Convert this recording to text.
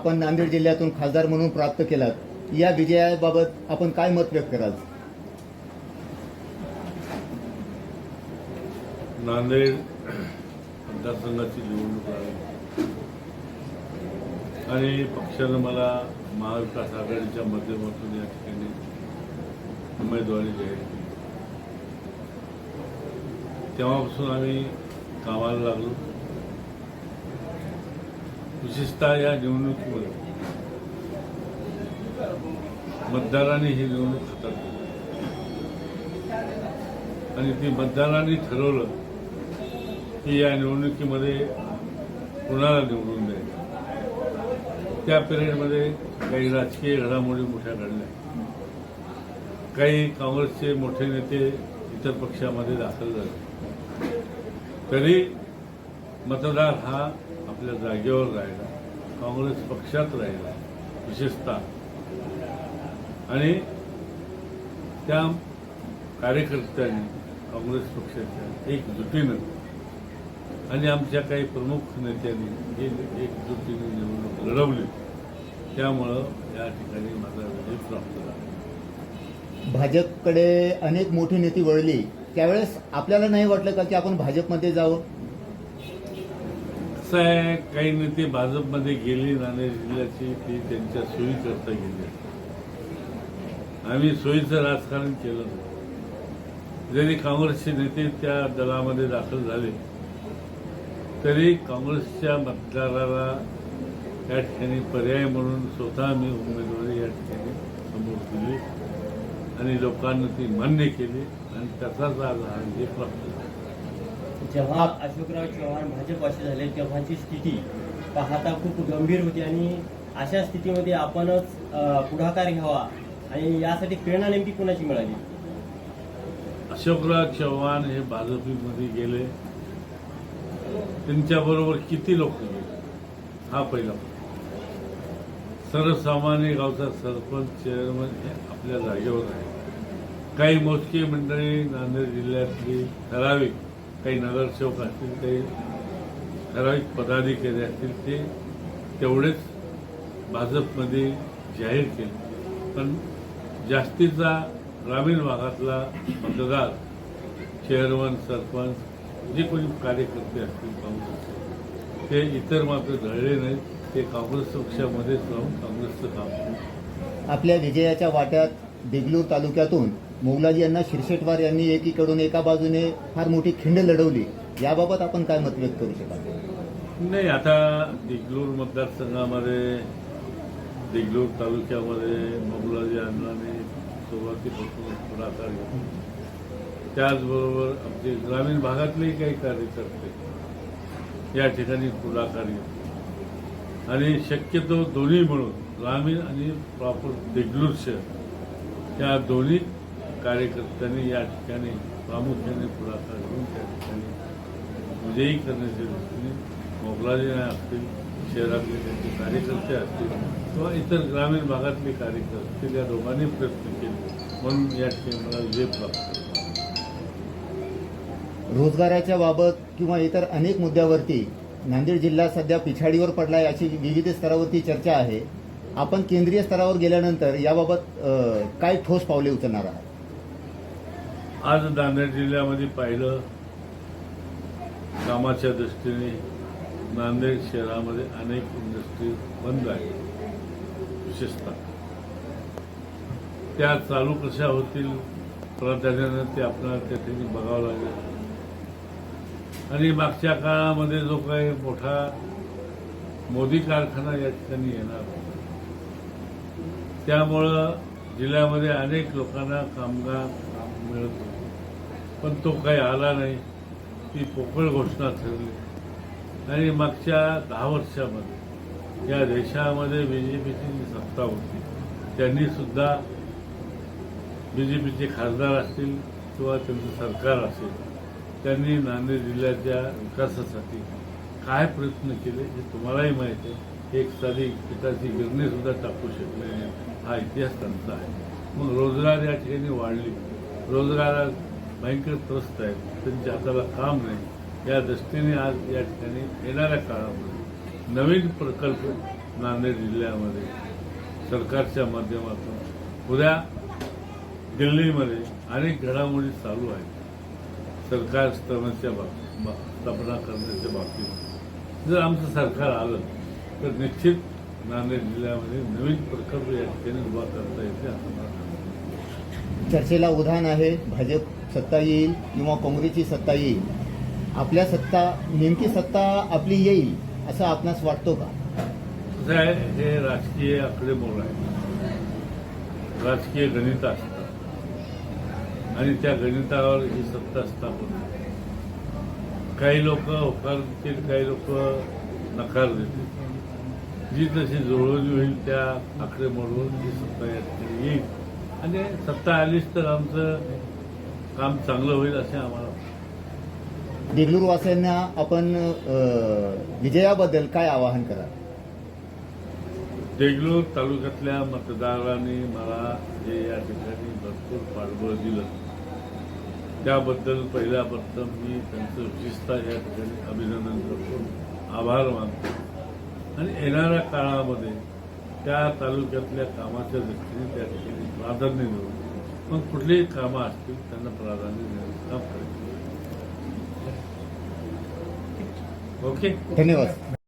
आपण नांदेड जिल्ह्यातून खासदार म्हणून प्राप्त केलात. या विजयाबाबत आपण काय मत व्यक्त कराल? नांदेड मतदारसंघाची निवडणूक आहे. आणि पक्षानं मला महाविकास आघाडीच्या माध्यमातून या ठिकाणी उमेदवारी जाहीर केली. तेव्हापासून आम्ही कामाला लागलो. विशेषतः या निवडणुकीमध्ये मतदारांनी ही निवडणूक हातात आणि ती मतदारांनी ठरवलं की या निवडणुकीमध्ये कुणाला निवडून द्यायचं? त्या पिरियडमध्ये काही राजकीय घडामोडी मोठ्या घडल्या. काही काँग्रेसचे मोठे नेते इतर पक्षामध्ये दाखल झाले. तरी मतदार हा आपल्या जागेवर राहिला. काँग्रेस पक्षात राहिला विशेषतः. आणि त्या कार्यकर्त्यांनी काँग्रेस पक्षाच्या एकजुटीनं आणि आमच्या काही प्रमुख नेत्यांनी जे एकजुटीने निवडणूक लढवली त्यामुळं या ठिकाणी माझा विजय प्राप्त झाला. भाजपकडे अनेक मोठी नेती वळली. त्यावेळेस आपल्याला नाही वाटलं का की आपण भाजपमध्ये जावं? कसं आहे काही नेते भाजपमध्ये गेली नांदेड जिल्ह्याची ती त्यांच्या सोयीकरता गेली. आम्ही सोयीचं राजकारण केलं. जरी काँग्रेसचे नेते त्या दलामध्ये दाखल झाले तरी काँग्रेसच्या मतदाराला या ठिकाणी पर्याय म्हणून स्वतः मी उमेदवारी या ठिकाणी समोर दिली आणि लोकांनी ती मान्य केली आणि त्याचाच आज हा प्राप्त झाला. जेव्हा अशोकराव चव्हाण भाजपवासी झाले तेव्हाची स्थिती पाहता खूप गंभीर होती आणि अशा स्थितीमध्ये आपणच पुढाकार घ्यावा आणि यासाठी प्रेरणा नेमकी कुणाची मिळाली? अशोकराव चव्हाण हे भाजपमध्ये गेले. त्यांच्याबरोबर किती लोक गेले? हा पहिला सर्वसामान्य गावचा सरपंच चेअरमन हे आपल्या जागेवर आहे काही मोजकी मंडळी नांदेड जिल्ह्यातली ठराविक काही नगरसेवक असतील काही ठराविक पदाधिकारी असतील ते तेवढेच भाजपमध्ये जाहीर केले. पण जास्तीचा ग्रामीण भागातला मतदार चेअरमन सरपंच जे कोणी कार्यकर्ते असतील काँग्रेसचे ते इतर मात्र धळले नाहीत. ते काँग्रेस पक्षामध्येच राहून काँग्रेसचं काम आपल्या विजयाच्या वाट्यात देगलूर तालुक्यातून मोगलाजी यांना शिरशेटवार यांनी एकीकडून एका बाजूने फार मोठी खिंड लढवली. याबाबत आपण काय मत व्यक्त करू शकाल? नाही आता देगलूर मतदारसंघामध्ये देगलूर तालुक्यामध्ये मोगलाजी अण्णाने सुरुवातीपासून पुढाकार घेतला. त्याचबरोबर आमचे ग्रामीण भागातलेही काही कार्यकर्ते या ठिकाणी पुढाकार घेतले. आणि शक्यतो दोन्ही मिळून ग्रामीण आणि प्रॉपर देगलूर शहर या दोन्ही कार्यकर्त्यांनी या ठिकाणी प्रामुख्याने पुढाकार घेऊन त्या ठिकाणी विजयी करण्याच्या दृष्टीने मोगलाजी असतील शहरातले त्यांचे कार्यकर्ते असतील किंवा इतर ग्रामीण भागातले कार्यकर्ते असतील या दोघांनी प्रयत्न केले. म्हणून या ठिकाणी मला विजय प्राप्त रोजगाराच्या बाबत किंवा इतर अनेक मुद्द्यावरती नांदेड जिल्हा सध्या पिछाडीवर पडला अशी विविध स्तरावरती चर्चा आहे. आपण केंद्रीय स्तरावर गेल्यानंतर याबाबत काय ठोस पावले उचलणार आहात? आज नांदेड जिल्ह्यामध्ये पाहिलं कामाच्या दृष्टीने नांदेड शहरामध्ये अनेक इंडस्ट्री बंद आहेत विशेषतः. त्या चालू कशा होतील प्राधान्यानं ते आपल्याला त्या ठिकाणी बघावं लागेल. आणि मागच्या काळामध्ये जो काही मोठा मोदी कारखाना या ठिकाणी येणार त्यामुळं जिल्ह्यामध्ये अनेक लोकांना कामगार मिळत. पण तो काही आला नाही. ती पोकळ घोषणा ठरली आणि मागच्या दहा वर्षामध्ये या देशामध्ये बी जे पीची जी सत्ता होती त्यांनी सुद्धा बी जे पीचे खासदार असतील किंवा त्यांचं सरकार असेल त्यांनी नांदेड जिल्ह्याच्या विकासासाठी काय प्रयत्न केले हे तुम्हालाही माहिती आहे. एक साधी पिठाची गिरणी सुद्धा टाकू शकले हा इतिहास त्यांचा आहे. मग रोजगार या ठिकाणी वाढली. रोजगारात भयंकर त्रस्त आहेत. त्यांच्या हाताला काम नाही. या दृष्टीने आज या ठिकाणी येणाऱ्या काळामध्ये नवीन प्रकल्प नांदेड जिल्ह्यामध्ये सरकारच्या माध्यमातून उद्या दिल्लीमध्ये अनेक घडामोडी चालू आहेत. सरकार स्थापनाच्या बाब- बा- स्थापना करण्याच्या बाबतीत. जर आमचं सरकार आलं तर निश्चित नांदेड जिल्ह्यामध्ये नवीन प्रकल्प या ठिकाणी उभा करता येते असं मला चर्चेला उधाण आहे भाजप सत्ता येईल किंवा काँग्रेसची सत्ता येईल. आपल्या सत्ता नेमकी सत्ता आपली येईल असं आपणास वाटतो का? आहे हे राजकीय आकडेमोड आहे. राजकीय गणित असतात आणि त्या गणितावर ही सत्ता स्थापन काही लोक होकार देतील काही लोक नकार देतील. जी तशी जुळवणी होईल त्या आकडेमोडवर ही सत्ता येईल. आणि सत्ता आलीच तर आमचं काम चांगलं होईल असे आम्हाला वाटतं. देगलूर वासियांना आपण अ, विजयाबद्दल काय आवाहन कराल देगलूर तालुक्यातल्या मतदारांनी मला जे या ठिकाणी भरपूर पाठबळ दिलं त्याबद्दल पहिल्या प्रथम मी त्यांचं विशेषतः या ठिकाणी अभिनंदन करतो. आभार मानतो. आणि येणाऱ्या काळामध्ये त्या तालुक्यातल्या कामाच्या दृष्टीने त्या ठिकाणी प्राधान्य देऊन मग कुठलीही कामं असतील त्यांना प्राधान्य देण्याचं काम करायचं. ओके? धन्यवाद.